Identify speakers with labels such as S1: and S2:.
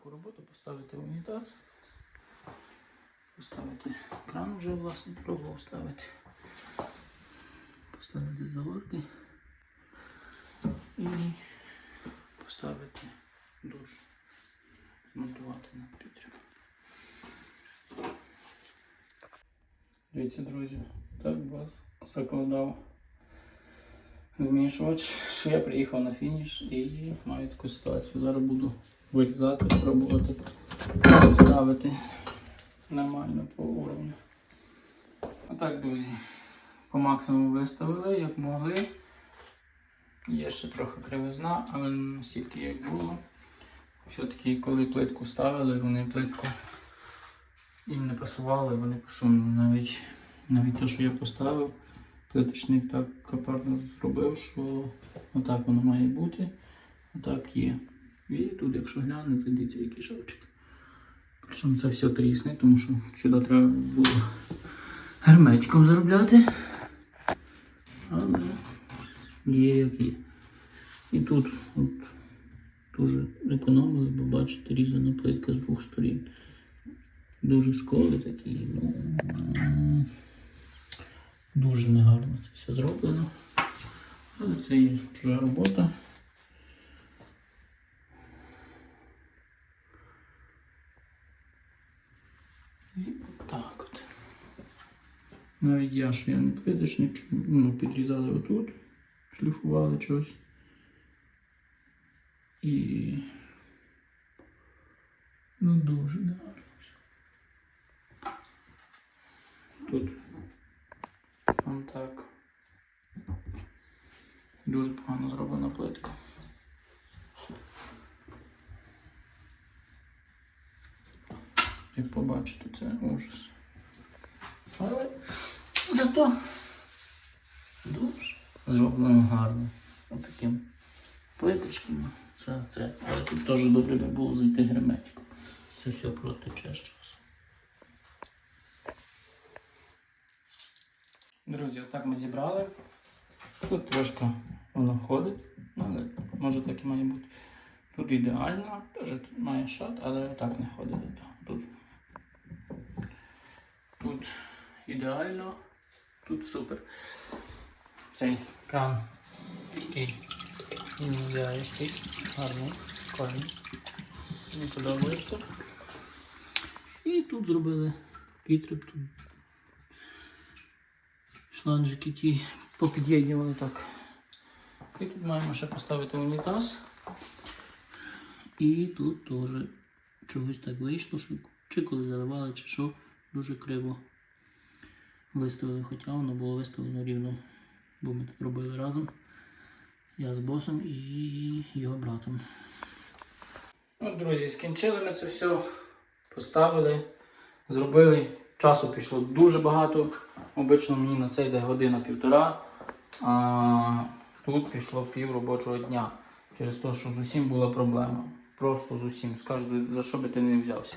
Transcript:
S1: таку роботу, поставити унітаз, поставити кран вже власне пробував ставити, поставити заворки і поставити душ, змонтувати на підрив. Дивіться, друзі, так вас закладав змішувач, що я приїхав на фініш і маю таку ситуацію. Зараз буду Вирізати, пробувати ставити нормально по уровню. Отак, друзі, по максимуму виставили, як могли. Є ще трохи кривизна, але не настільки як було. Все-таки, коли плитку ставили, вони плитку їм не пасували, вони посунули навіть навіть те, що я поставив. Плиточник так капарно зробив, що отак воно має бути, отак є. І тут, якщо глянути, дивіться, який шовчик. Причому це все трісне, тому що сюди треба було герметиком заробляти. Але є як є. І тут от, дуже економили, бо бачите, різана плитка з двох сторін. Дуже сколи такі, ну. Дуже негарно це все зроблено. Але це є чужа робота. І так от. Навіть я ж я не плиточник, чому- ну, підрізали отут, шліфували щось. І ну дуже негарно. все. Тут Вон так. Дуже погано зроблена плитка. Як побачите, це ужас. Але зато дуже зроблено гарно. Отаким плиточками. Це, це. Але тут теж добре би було зайти герметиком. Це все протече з. Друзі, отак ми зібрали. Тут трошки воно ходить, але може так і має бути. Тут ідеально, теж тут має шат, але так не ходить. до того. Тут, тут ідеально, тут супер. Цей кран такий індіаєвський, гарний, прикольний. Мені подобається. І тут зробили підтріп, тут шланжики ті попід'єднювали так. І тут маємо ще поставити унітаз. І тут теж чогось так вийшло, що чи коли заливали, чи що, дуже криво виставили, хоча воно було виставлено рівно, бо ми тут робили разом. Я з босом і його братом. Ну, друзі, скінчили ми це все, поставили, зробили. Часу пішло дуже багато. Обично мені на це йде година-півтора, а тут пішло пів робочого дня. Через те, що з усім була проблема. Просто з усім. З кожною, за що би ти не взявся.